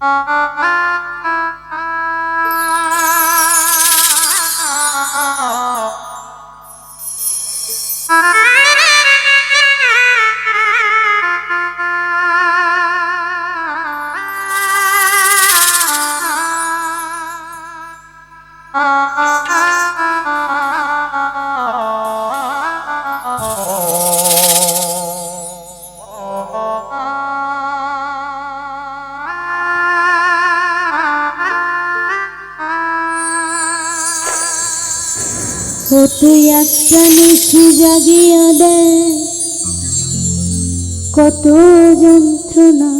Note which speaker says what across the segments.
Speaker 1: ও তুই একটা নিশি জাগিয়া দে। কত যন্ত্রণা।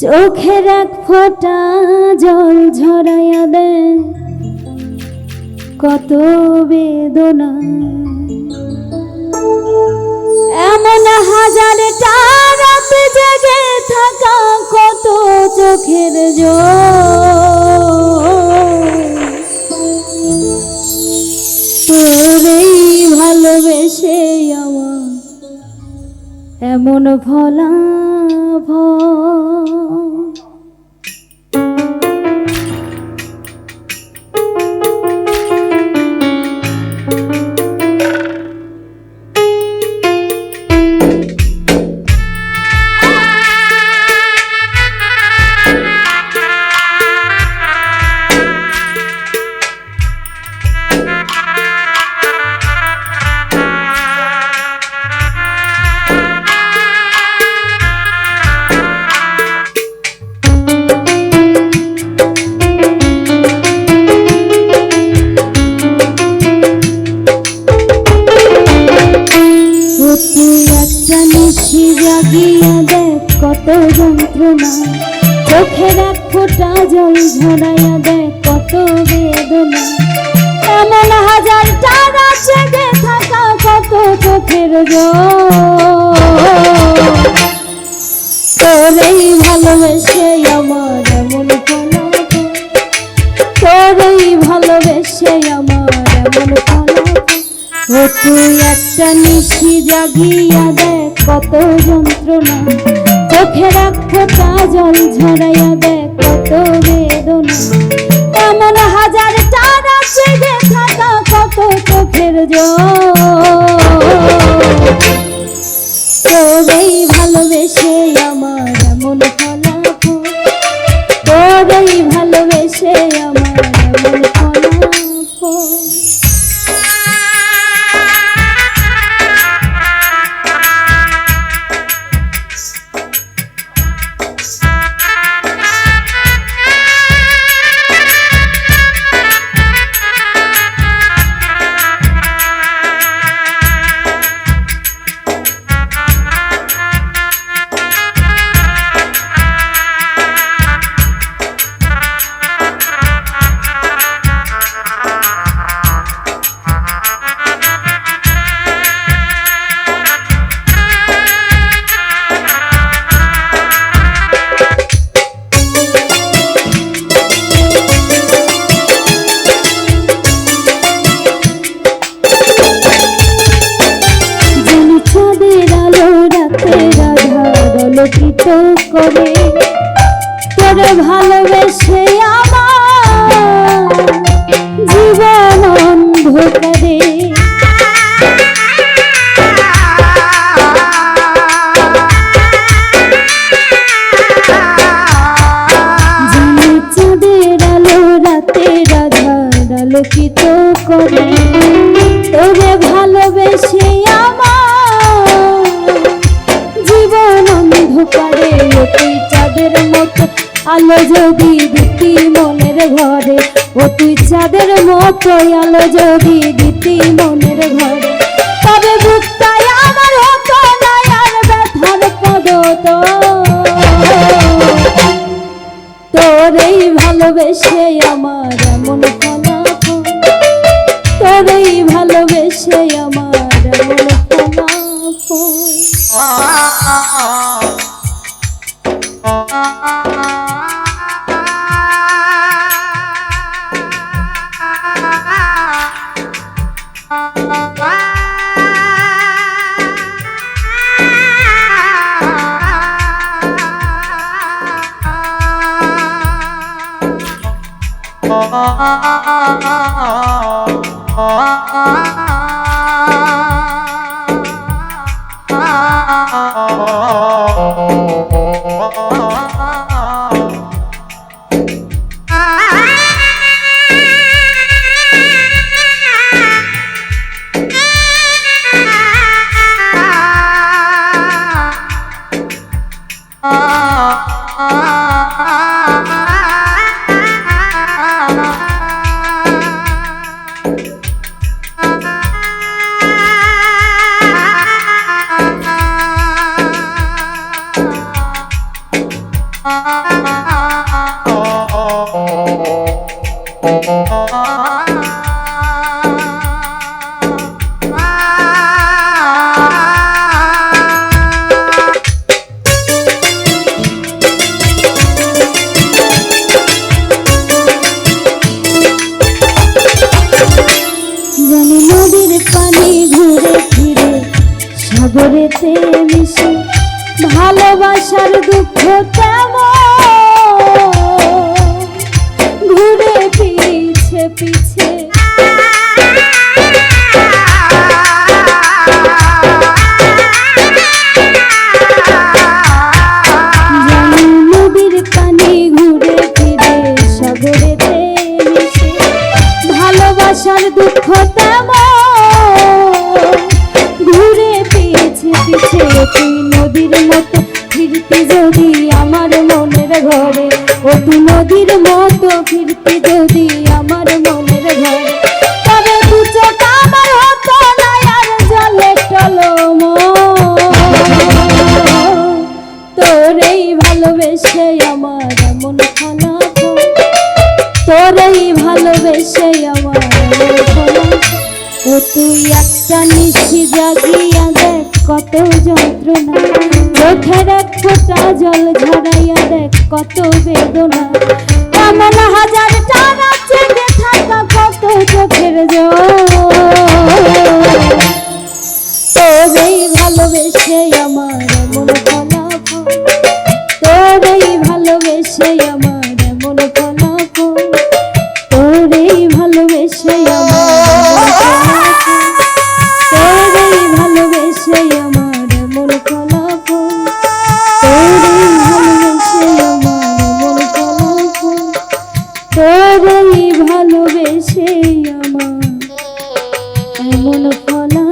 Speaker 1: চোখের এক ফোঁটা জল ঝরাইয়া দে। কত বেদনা। এমন হাজারটা রাত জেগে থাকা কত চোখের জল এমন ভোলা ও দেখ কত যন্ত্রণা। চোখের এক ফোঁটা জল ঝরাইয়া দেখ কত বেদনা। এমন হাজার টানা জেগে থাকা কত চোখের তোরেই ভালোবেসে আমার এমন তোরেই ভালোবেসে আমার এমন ও তুই একটা নিশি জাগিয়া দেখ কত যন্ত্রণা। চোখে রাখো তা জল, ঝরাইয়া দেখ কত বেদনা। এমন হাজার চার জেগে থাকা কত চোখের জল। আলোকিত করে ও তুই চাঁদের মতো, আলো যদি দিতি মনের ঘরে। তুই চাঁদের মতো, আলো যদি দিতি মনের ঘরে। তবে বুকটাই আমার হতো না আর ব্যথার পদ তো। তোরেই ভালোবেসে আমার এমন
Speaker 2: ah
Speaker 1: ah ah, ah, ah, ah. ভালোবাসার দুঃখ ঘুরে পিছে পিছে। ভালোবাসার দুঃখ ফিরতি যদি আমার মনের ঘরে ও নদীর মতো ফিরতি যদি আমার মনের ঘরে। তবে দু চোখ তোরেই ভালোবেসে আমার মন খানা তোরেই ভালোবেসে আমার মন খানা ও তুই একটা নিশি জাগিয়া দেখ, কত জল ঝরাইয়া দেখ কত বেদনা। কামনা আমার। এমন ফলা